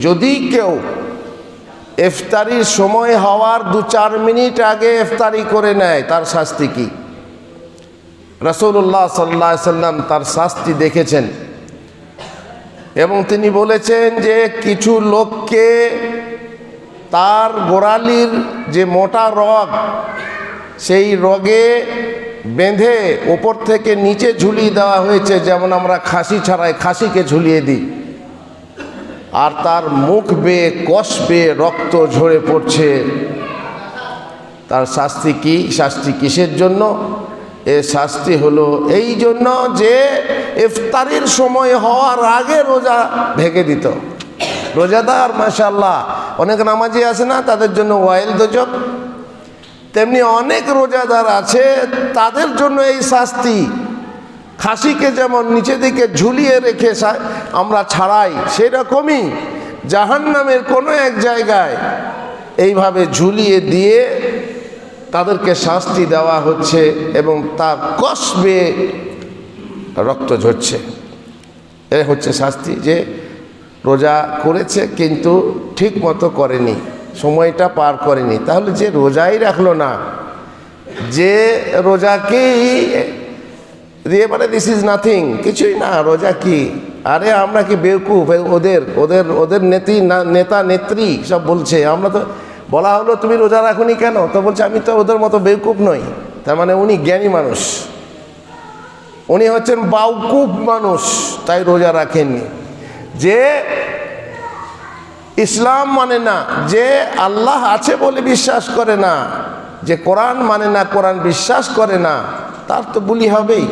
যদি কেউ ইফতারির সময় হওয়ার দু চার মিনিট আগে ইফতারি করে নেয়, তার শাস্তি কি? রসুল্লাহ সাল্লাহ সাল্লাম তার শাস্তি দেখেছেন। এবং তিনি বলেছেন যে কিছু লোককে তার গোড়ালির যে মোটা রগ, সেই রগে বেঁধে ওপর থেকে নিচে ঝুলিয়ে দেওয়া হয়েছে, যেমন আমরা খাসি ছাড়াই খাসিকে ঝুলিয়ে দিই। আর তার মুখ বেয়ে, কষ বেয়ে রক্ত ঝরে পড়ছে। তার শাস্তি কি? শাস্তি কিসের জন্য? এ শাস্তি হলো এই জন্য যে ইফতারির সময় হওয়ার আগে রোজা ভেঙে দিত। রোজাদার মাশাল্লাহ অনেক নামাজি আছে না, তাদের জন্য ওয়াইল দোজক তেমনি অনেক রোজাদার আছে, তাদের জন্য এই শাস্তি। খাসিকে যেমন নিচে দিকে ঝুলিয়ে রেখে আমরা ছাড়াই, সেরকমই জাহান্নামের কোনো এক জায়গায় এইভাবে ঝুলিয়ে দিয়ে তাদেরকে শাস্তি দেওয়া হচ্ছে এবং তা কষবে রক্ত ঝরছে। এ হচ্ছে শাস্তি যে রোজা করেছে কিন্তু ঠিক মতো করেনি, সময়টা পার করেনি। তাহলে যে রোজাই রাখল না, যে রোজাকেই দিয়ে মানে দিস ইজ নাথিং কিছুই না, রোজা কি? আরে আমরা কি বেউকুফ? এ, ওদের ওদের ওদের নেত্রী না- নেতা, নেত্রী সব বলছে। আমরা তো, বলা হলো তুমি রোজা রাখুনি কেন? তো বলছে, আমি তো ওদের মতো বেউকুফ নই। তার মানে উনি জ্ঞানী মানুষ। উনি হচ্ছেন বাউকুফ মানুষ, তাই রোজা রাখেননি। যে ইসলাম মানে না, যে আল্লাহ আছে বলে বিশ্বাস করে না, যে কোরআন মানে না, কোরআন বিশ্বাস করে না, তার তো বুলি হবেই।